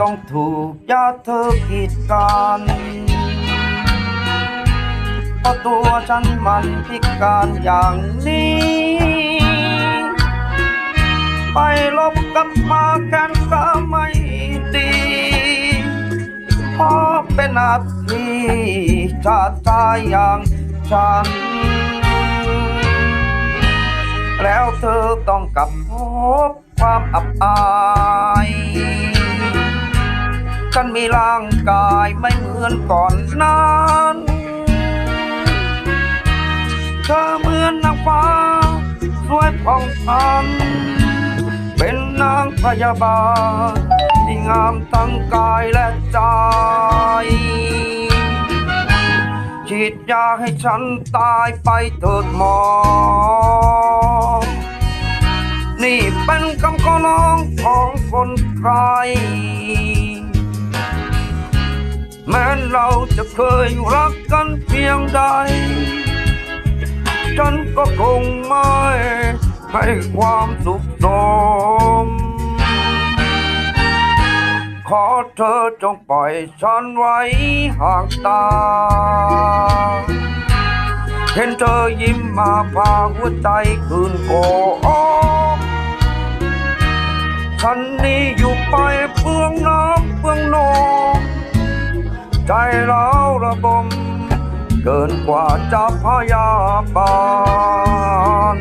ต้องถูกยาเธอกีดกันเพราะตัวฉันมันพิการอย่างนี้ ไปลบกับมากันก็ไม่ดีเพราะเป็นอาทีชาติาอย่างฉัน แล้วเธอต้องกลับพบความอับอาย ฉันมีร่างกายไม่เหมือนก่อนนั้นเธอเหมือนนางฟ้าสวยผ่องพัน เป็นนางพยาบาลที่งามทั้งกายและใจฉีดยาให้ฉันตายไปเถิดหมอ นี่เป็นคำขอร้องของคนไข้แม้ เราจะเคยรักกันเพียงใด ฉันก็คงไม่ให้ความสุขสมขอเธอจงปล่อยฉันไว้ห่างตา เห็นเธอยิ้มมาพาหัวใจคืนโกอฉันนี้อยู่ไปเพื่องน้ำเพื่องนม ใจเราระบม เกินกว่าจะพยาบาล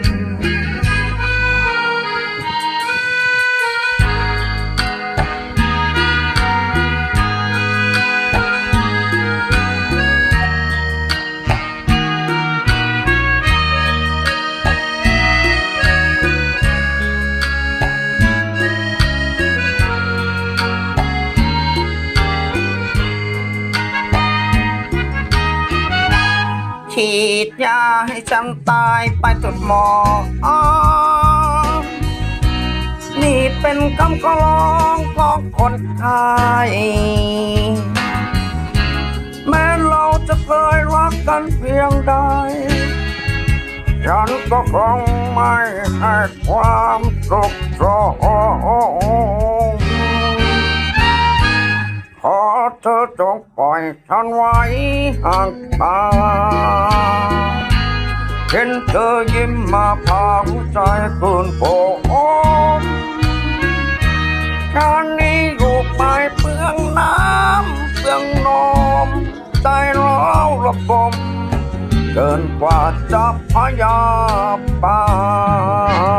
ฉีดยาให้ฉันตายไปจดหมออนี่เป็นคำขอร้องของคนไทยแม้เราจะเคยรักกันเพียงใด ฉันก็คงไม่ให้ความสุขสม เธอจงปล่อยฉันไว้ห่างตาเห็นเธอยิ้มมาพาหัวใจคืนโผมการนี้อยู่ไปเปลืองน้ำเปลืองนมใจร้าวระบมเกินกว่าจะพยาบาล